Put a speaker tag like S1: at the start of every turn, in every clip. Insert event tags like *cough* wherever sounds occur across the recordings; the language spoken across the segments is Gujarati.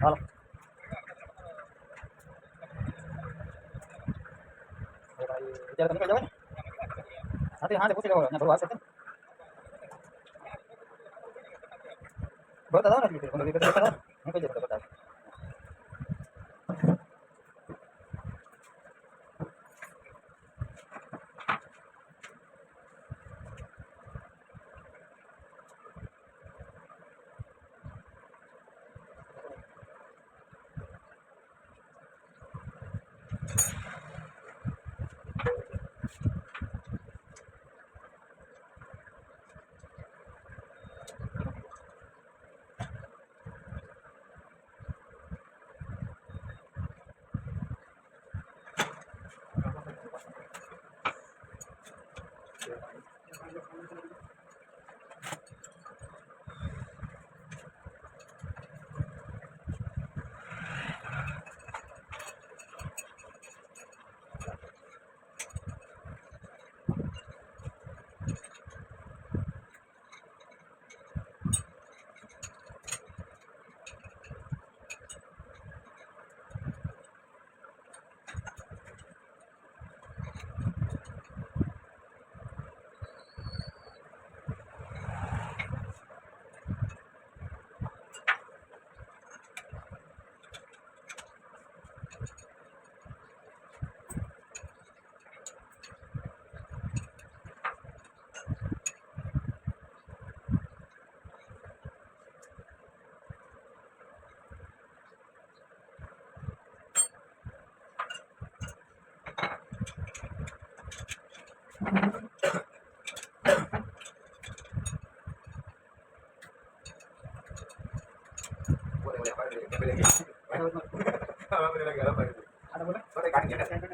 S1: હાલો એ ભાઈ અત્યારે તમે કઈ જવાય હા તે હાજે પૂછી લેવો અહીંયા થોડું હશે બતા દો ને એટલે મને બતા દો હું કઈ જતો બતા યાર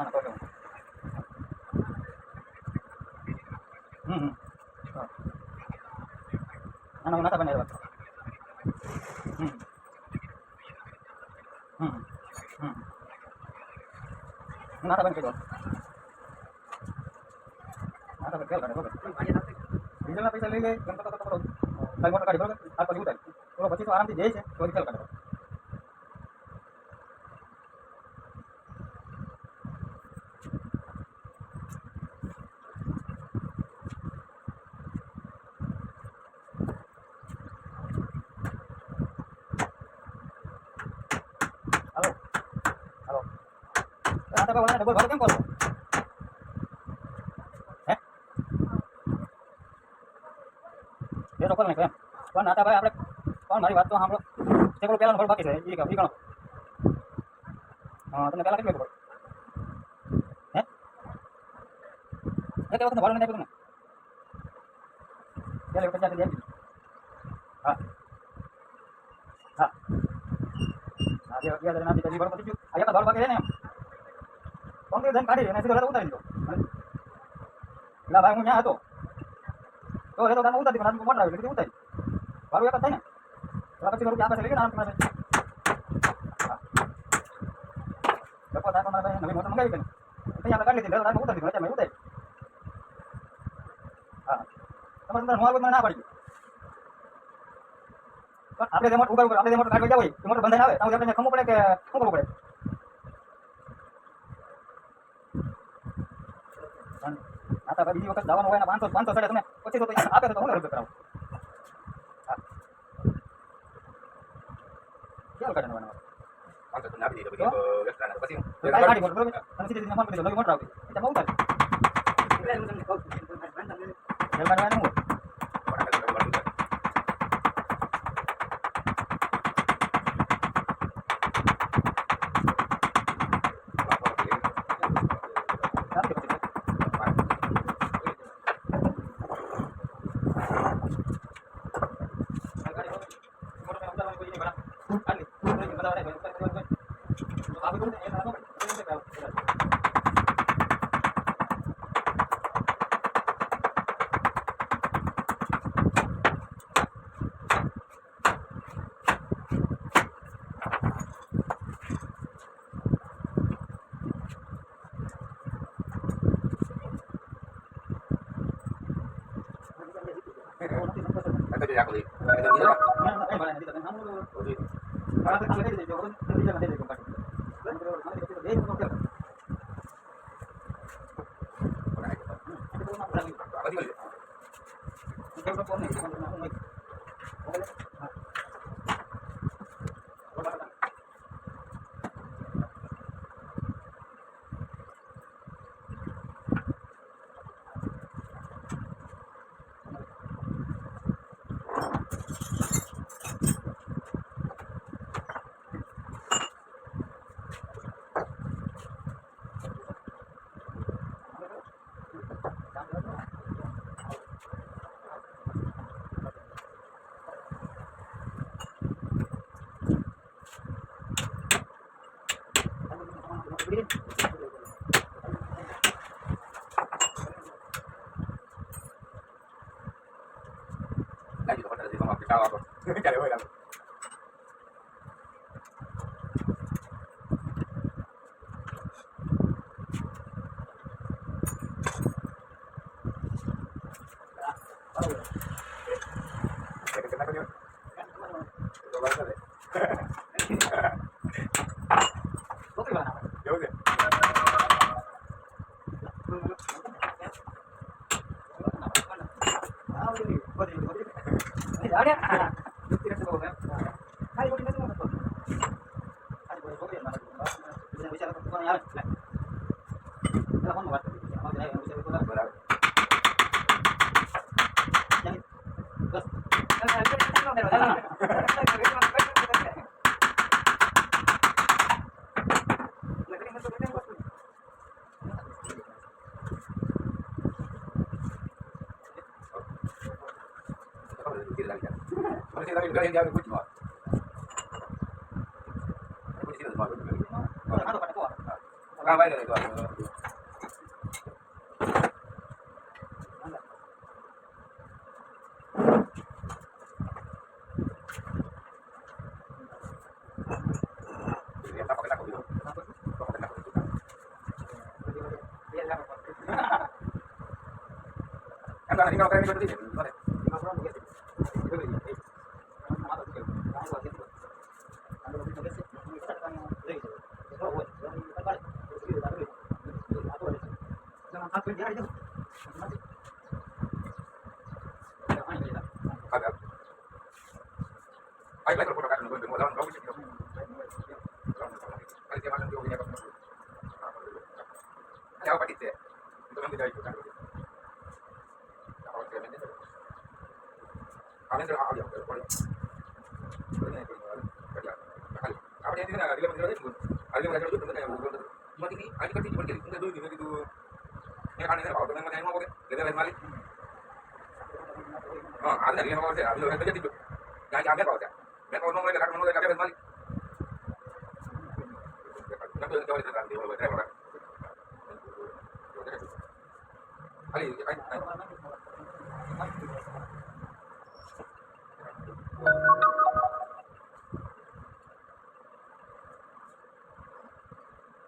S1: ના ના કોઈ હમ હમ હા ના ના હું નાતા બનાવ્યા હમ હમ હમ હું નાતા બંધ કરી દઉં નાતા બંધ કરી દઉં બરોબર ડીઝલના પૈસા લઈ લે એમ કરતો કરતો કરતો કાંઈ મોટર કાઢી બરોબર આ પછી ઉતારી થોડો પછી તો આરામથી જાય છે તો રિક્ષા કાઢે હાલો હાલો આ તમે ઓલા ડબલ ભાડું હે. બે તો નહીં પણ નાતા ભાઈ આપણે પણ મારી વાત તો સાંભળો તે પેલું પહેલાંનું છે એ કહો હા. તમને પહેલાં કેટલું હે એક વખત ભાડું નથી આપ્યું ને પહેલી હા હા હા બે બે હજાર તો ભાડું જ બાકી છે ને કોંગ્રેસ જઈને કાઢી અને સીધો રસ્તો ઉતારી દીધો એટલે ભાઈ હું ત્યાં હતો. તો એ તો તમે ઉતારી પણ મોટર આવી એટલે ઉતારી. મારું એક થાય ને. એટલે પછી મારું આપે છે લઈ ગયા આરામ પાસે ડબ્બો થાય તો મારે ભાઈ મંગાવી કે ત્યાં આપણે કાઢી લીધી ઉતારી દીધી ઉતારી. હા. તમારે અંદર મોર મને ના પડી પણ આપણે જે મોટર ઉપર આપણે જે મોટર કાઢવા જાવ હોય, એ મોટર બંધાઈ આવે. તો આપણે પડે કે શું કરવું પડે અને આ તો બીજી વખત જવાનું હોય ને પાંચસો પાંચસો સાડે તમે પછી તો આપે તો હું રજૂ કરાવો. હા. કેવું કાઢે નવા
S2: પાંચસો તમને આપી દીધો પછી. પછી.
S1: નવી મોટર એટલે બહુ થાય જેલ કાઢવા એનું હોય
S2: પણ આ તો બધું થાય.
S1: ચાલતી પછી
S2: આ તો જે આખું દી. આ તો જે બધું. આ બધી મળી જાય. *laughs* Ah, vai, vai, vai. kuat. Kalau. Kan ini kalau kami berarti ya, boleh. Lima orang begitu. Itu lagi. Mana tuh? Kamu lagi tuh. Kamu lagi tuh sih. Kamu bisa kan lagi. Itu awal. Kamu balik. Terus kita balik. Aku balik. Jangan aku jadi itu. Mati. Itu. Ini kan ini bawa dengan yang mau boleh. Dia dah balik. Oh, ada yang mau saya. Ada yang menjadi itu. Yang jamnya bawa saya.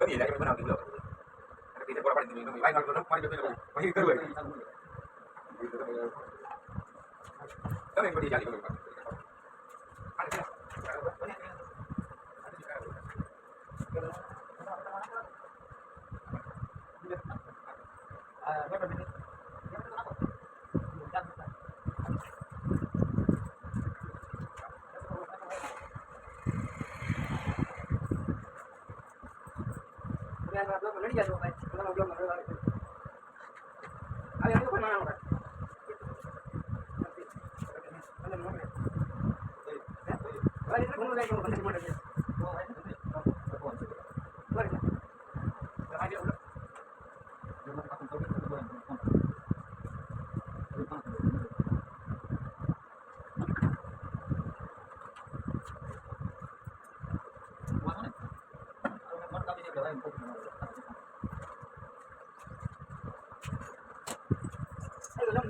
S2: कधी येईल पण आवडील तिथे पोरा पाणी तुम्ही काय करतो पाणी देतो म्हणजे करू कमी झाली बघू Thank you.
S3: 现在我们，我们标准在？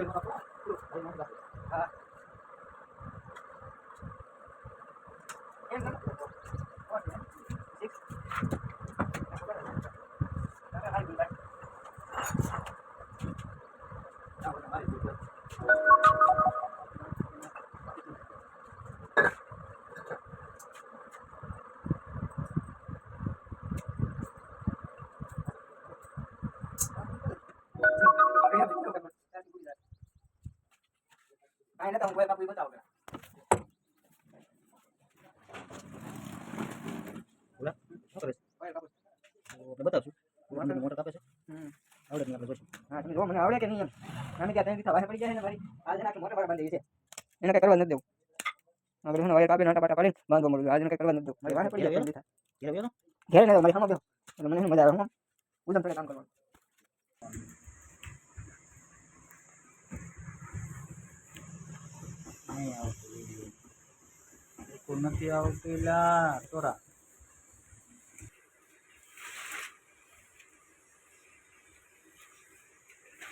S3: Thank you. હમ. હા તમે જો મને આવડે કે નહીં એમ થવા પડી જાય ને મારી આજે નાખી મોટા પાડા બાંધી કઈ કરવા નથી દેવું આપણે હું વાયર નાટા પાટા પાડીને બાંધવા આજે કઈ કરવા નથી દેવું મારી પડી જાય દીધા ઘેર ને મારી સામે બેહો મને મજા આવે, હું ઉદમ પડે કામ કરવાનું
S4: નથી આવતી લા તોરા.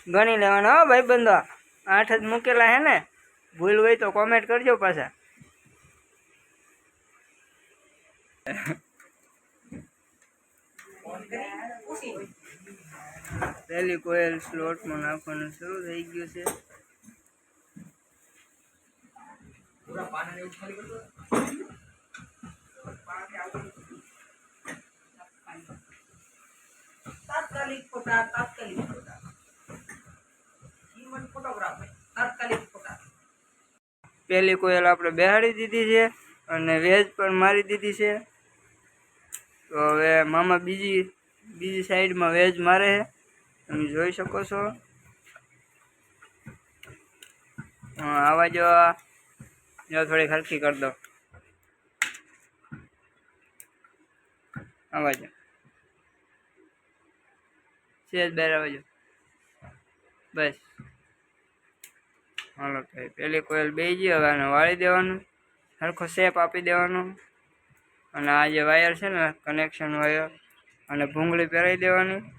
S5: ગણી લેવાનો હો ભાઈ બંધો આઠ જ મૂકેલા હે ને. ભૂલ હોય તો કોમેન્ટ કરજો પાછા. *laughs* પહેલી કોયલ સ્લોટમાં નાખવાનું શરૂ થઈ ગયું છે.
S6: પહેલી કોયલ આપણે બેહાડી દીધી છે અને વેજ પણ મારી દીધી છે. તો હવે મામા બીજી બીજી સાઈડમાં વેજ મારે છે. તમે જોઈ શકો છો. આવા જો જો થોડી હલકી કરી દો. આવા જો. સેજ બેર આવા બસ. હાલો ભાઈ પેલી કોયલ બે જ હવે આને વાળી દેવાનું. સરખો શેપ આપી દેવાનો. અને આ જે વાયર છે ને કનેક્શન વાયર અને ભૂંગળી પહેરાવી દેવાની.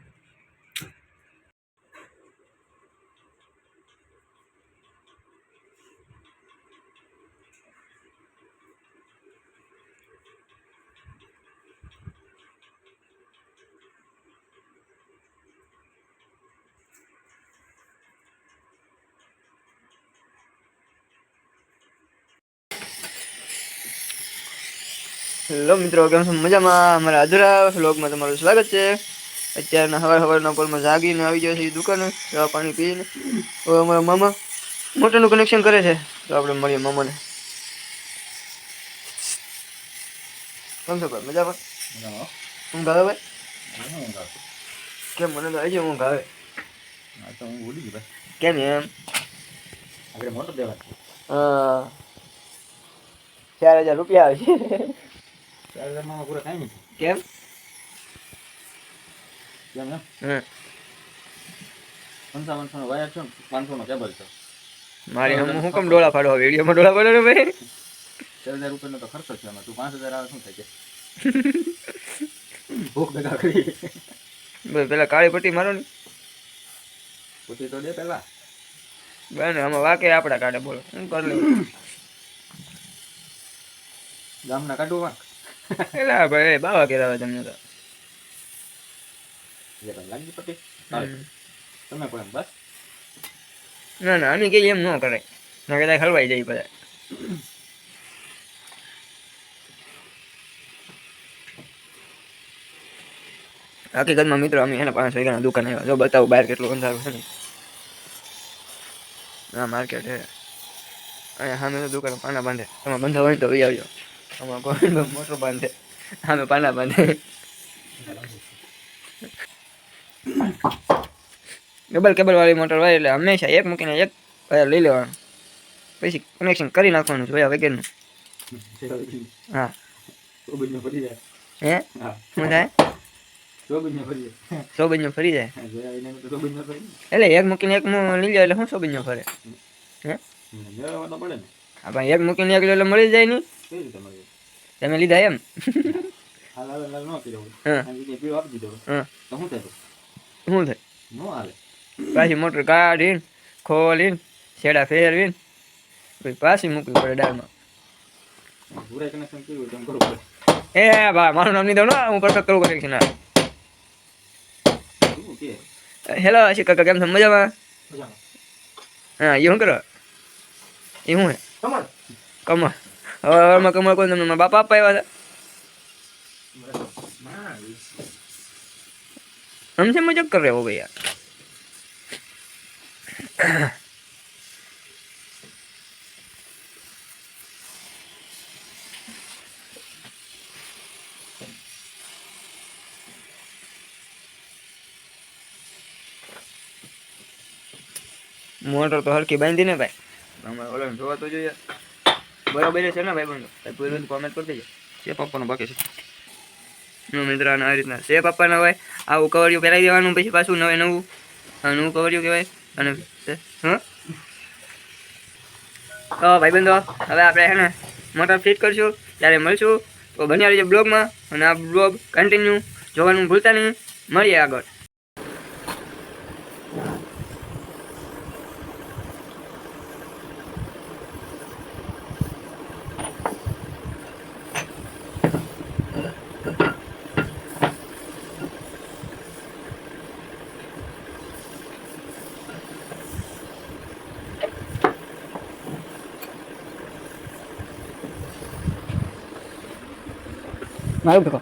S6: હેલો મિત્રો કેમ છો? મજામાં? અમારા અધૂરા વ્લોગમાં તમારું સ્વાગત છે. અત્યારના સવાર સવારના પોલમાં જાગીને આવી જાય છે એ દુકાને ચા પાણી પીને. હવે અમારા મામા મોટરનું કનેક્શન કરે છે. તો આપણે મળીએ મામાને. કેમ છો ભાઈ? મજામાં? હું આવે ભાઈ? કેમ? મને તો આવી.
S7: તો હું ગયો
S6: કેમ એમ?
S7: આપણે મોટો દેવા
S6: હા. ચાર હજાર રૂપિયા આવે
S7: ચાર હજારમાં પૂરા થાય નહીં
S6: કેમ?
S7: કેમ એમ? પંચાવનસો નો વાયર છે પાંચસો નો કેબલ છે.
S6: મારી હમ હું કેમ ડોળા પાડવા વિડીયોમાં ડોળા પાડો ને ભાઈ?
S7: ચાર હજાર રૂપિયાનો તો ખર્ચો છે એમાં. તું પાંચ હજાર આવે શું થાય *laughs* ભૂખ ભેગા કરી.
S6: બસ પેલા કાળી પટ્ટી મારો ને.
S7: પૂછી તો દે પેલા.
S6: બને આમાં વાકે આપડા કાઢે બોલો. શું કરી લઉં.
S7: ગામના કાઢું વાંક.
S6: એલા ભાઈ બાવા કેરાવે તમને તો
S7: લાગી પટ્ટી તમે પણ બસ
S6: ના ના અમે કહીએ એમ ન ના કદાચ હલવાઈ જાય બધા હકીકતમાં મિત્રો અમે એના પાંચ વાગ્યાના દુકાન આવ્યા જો બતાવું બહાર કેટલું અંધારું છે ને હા માર્કેટ છે અહીંયા સામે તો દુકાન પાના બાંધે તમે બંધા હોય તો એ આવજો આમાં કોઈ મોટર બાંધે. સામે પાના બાંધે. ડબલ કેબલ વાળી મોટર હોય એટલે હંમેશા એક મૂકીને એક વાયર લઈ લેવાનું. પછી કનેક્શન કરી નાખવાનું જોયા વગેરેનું. હા. હે? શું થાય?
S7: ચોબીસનો ફરી જાય.
S6: સોબીજનો ફરી જાય? એટલે એક મૂકીને એક લઈ જાય એટલે શું સોબીજનો ફરે? હે? હા પણ એક મૂકીને એક લે એટલે મળી જાય નહીં તમે લીધા એમ?
S7: હાલ હાલ ન કર્યો
S6: હા.
S7: પીવો આપી દીધો
S6: હા.
S7: તો શું થાય
S6: શું થાય?
S7: ન હાલે.
S6: પાછી મોટર કાઢીને ખોલીને છેડા ફેરવીને પછી પાછી મૂકવી પડે ડાળમાં.
S7: પૂરા કનેક્શન હોય તેમ કરવું પડે.
S6: એ ભા મારું નામ નહીં દઉં ને હું પરફેક્ટ કરું કનેક્શન
S7: કે?
S6: હેલો આશિક કાકા કેમ છો? મજામાં?
S7: મજામાં.
S6: હા એ શું કરો? એ શું હે?
S7: કમળ.
S6: કમળ. હવે હવામાં કમળ કોઈ તમને બાપા આપવા આવ્યા હતા હમસે મજાક કર રહ્યો ભાઈ યાર મોટર તો હરકી બાંધી ને ભાઈ અમારે ઓલા જોવા તો જોઈએ બરાબર છે ને ભાઈ બંધો? પૂરું કોમેન્ટ કરી દેજો.
S7: છે પપ્પાનું બાકી છે.
S6: નો મિત્ર આ રીતના છે પપ્પાના હોય આવું કવરિયું પહેરાવી દેવાનું પછી પાછું નવે નવું નવું કવરિયું કહેવાય. અને હા? તો ભાઈબંધો હવે આપણે છે ને મોટર ફિટ કરશું ત્યારે મળશું. તો બન્યા રહીજો બ્લોગમાં. અને આ બ્લોગ કન્ટિન્યુ જોવાનું ભૂલતા નહીં. મળીએ આગળ. મારું ભેગો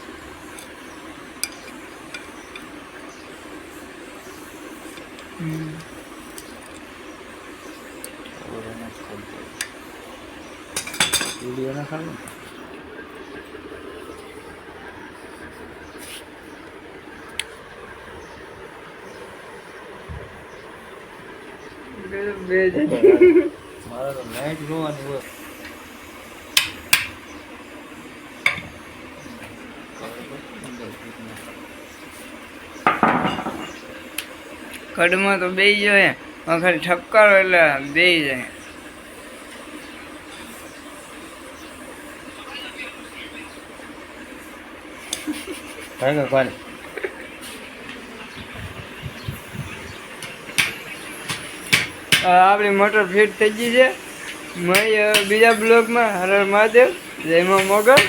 S7: મારે તો નાઇટ જોવાની હોય.
S8: ખડમાં તો બે જાય. ખાલી ઠપકારો એટલે બે જાય.
S7: કાંઈ
S8: હવે આપણી મોટર ફિટ થઈ ગઈ છે. બીજા બ્લોકમાં હર હર મહાદેવ. જયમાં મોગલ.